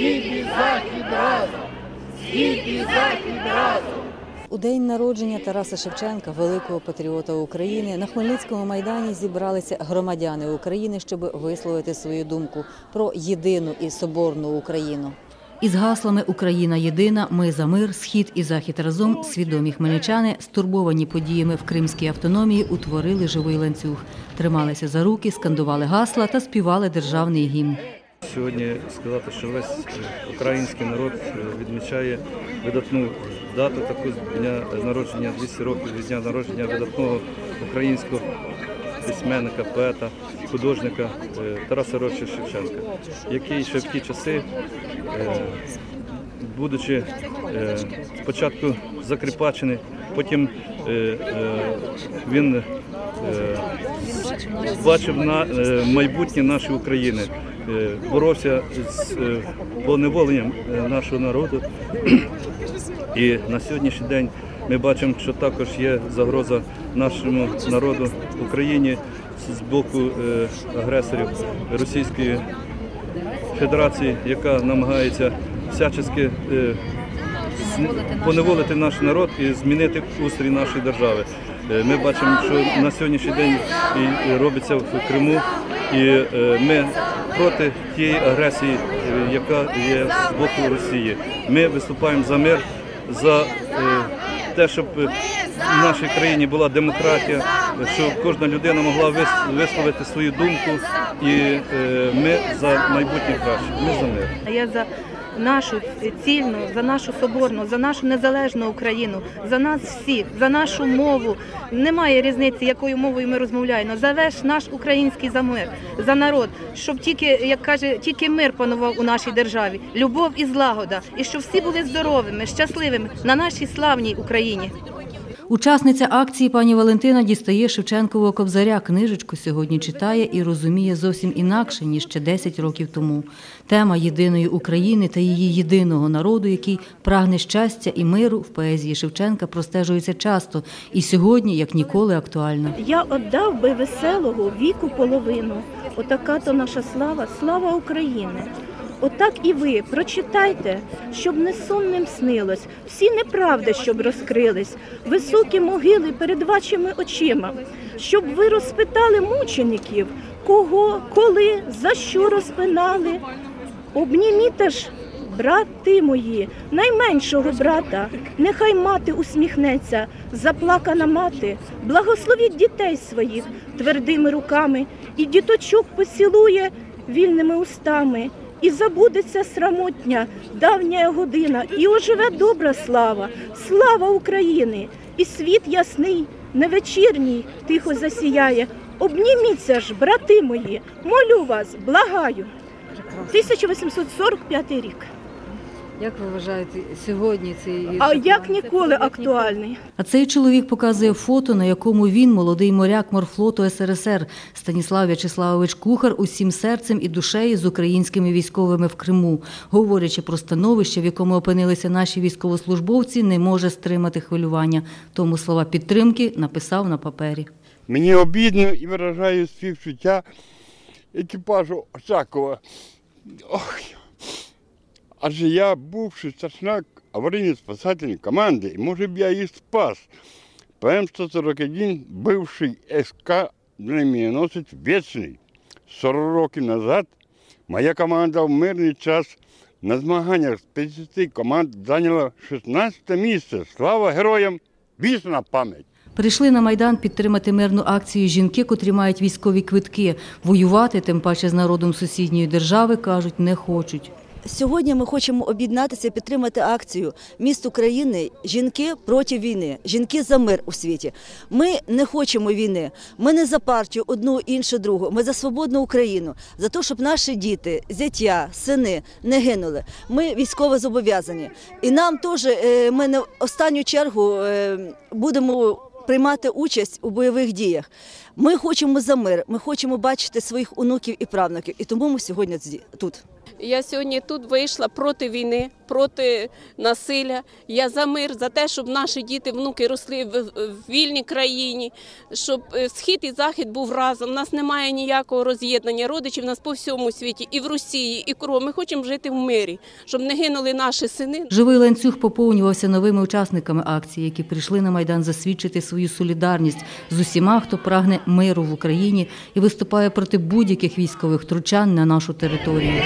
Схід і захід разом! Схід і захід разом! У день народження Тараса Шевченка, великого патріота України, на Хмельницькому майдані зібралися громадяни України, щоб висловити свою думку про єдину і соборну Україну. Із гаслами Україна єдина, ми за мир, схід і захід разом свідомі хмельничани, стурбовані подіями в Кримській автономії, утворили живий ланцюг, трималися за руки, скандували гасла та співали державний гімн. Сьогодні сказати, що весь е, український народ е, відмічає видатну дату таку дня народження 200 років від дня народження видатного українського письменника, поета, художника е, Тараса Ровча Шевченка, який ще в ті часи, будучи спочатку закріпачений, потім він бачив на майбутнє нашої України, боровся з е, поневоленням е, нашого народу. І на сьогоднішній день ми бачимо, що також є загроза нашому народу Україні з боку е, агресорів Російської Федерації, яка намагається всячески е, поневолити наш народ і змінити устрій нашої держави. Е, Ми бачимо, що на сьогоднішній день робиться в Криму, і е, ми проти тієї агресії, е, яка є з боку Росії. Ми виступаємо за мир, за е, те, щоб в нашій країні була демократія, щоб кожна людина могла вис- висловити свою думку, і е, ми за майбутнє краще. Ми за мир. Я за нашу цільну, за нашу соборну, за нашу незалежну Україну, за нас всіх, за нашу мову. Немає різниці, якою мовою ми розмовляємо. За весь наш український за мир, за народ, щоб тільки, як каже, тільки мир панував у нашій державі, любов і злагода, і щоб всі були здоровими, щасливими на нашій славній Україні. Учасниця акції пані Валентина дістає Шевченкового кобзаря. Книжечку сьогодні читає і розуміє зовсім інакше, ніж ще 10 років тому. Тема єдиної України та її єдиного народу, який прагне щастя і миру в поезії Шевченка простежується часто і сьогодні, як ніколи, актуальна. Я отдав би веселого віку половину. Отака то наша слава, слава України. Отак і ви прочитайте, щоб не сонним снилось, всі неправди, щоб розкрились, високі могили перед вашими очима, щоб ви розпитали мучеників, кого, коли, за що розпинали. Обніміте ж, брати мої, найменшого брата, нехай мати усміхнеться, заплакана мати, благословіть дітей своїх твердими руками, і діточок поцілує вільними устами, і забудеться срамотня, давня година, і оживе добра слава, слава України, і світ ясний, невечірній, тихо засіяє. Обніміться ж, брати мої, молю вас, благаю. 1845 рік. Як ви вважаєте сьогодні цей А як ніколи актуальний. А цей чоловік показує фото, на якому він, молодий моряк морфлоту СРСР Станіслав В'ячеславович Кухар, усім серцем і душею з українськими військовими в Криму, говорячи про становище, в якому опинилися наші військовослужбовці, не може стримати хвилювання. Тому слова підтримки написав на папері. Мені обідно і виражаю співчуття екіпажу Осакова. Ох. Адже я, бувший старшина аварійно-спасательної команди, і може б я її спас. ПМ-141, бивший СК міноносець Вічний. 40 років назад моя команда в мирний час на змаганнях з 50 команд зайняла 16 місце. Слава героям! Вічна пам'ять! Прийшли на Майдан підтримати мирну акцію жінки, котрі мають військові квитки. Воювати, тим паче з народом сусідньої держави, кажуть, не хочуть. Сьогодні ми хочемо об'єднатися підтримати акцію міст України Жінки проти війни, жінки за мир у світі. Ми не хочемо війни. Ми не за партію одну, іншу, другу. Ми за свободну Україну, за те, щоб наші діти, зятя, сини не гинули. Ми військово зобов'язані. І нам теж е, ми не останню чергу е, будемо. Приймати участь у бойових діях. Ми хочемо за мир, ми хочемо бачити своїх онуків і правнуків, і тому ми сьогодні тут. Я сьогодні тут вийшла проти війни, проти насилля. Я за мир, за те, щоб наші діти, внуки росли в, вільній країні, щоб е, схід і захід був разом. У нас немає ніякого роз'єднання. Родичів у нас по всьому світі, і в Росії, і кров. Ми хочемо жити в мирі, щоб не гинули наші сини. Живий ланцюг поповнювався новими учасниками акції, які прийшли на майдан засвідчити свою солідарність з усіма, хто прагне миру в Україні і виступає проти будь-яких військових втручань на нашу територію.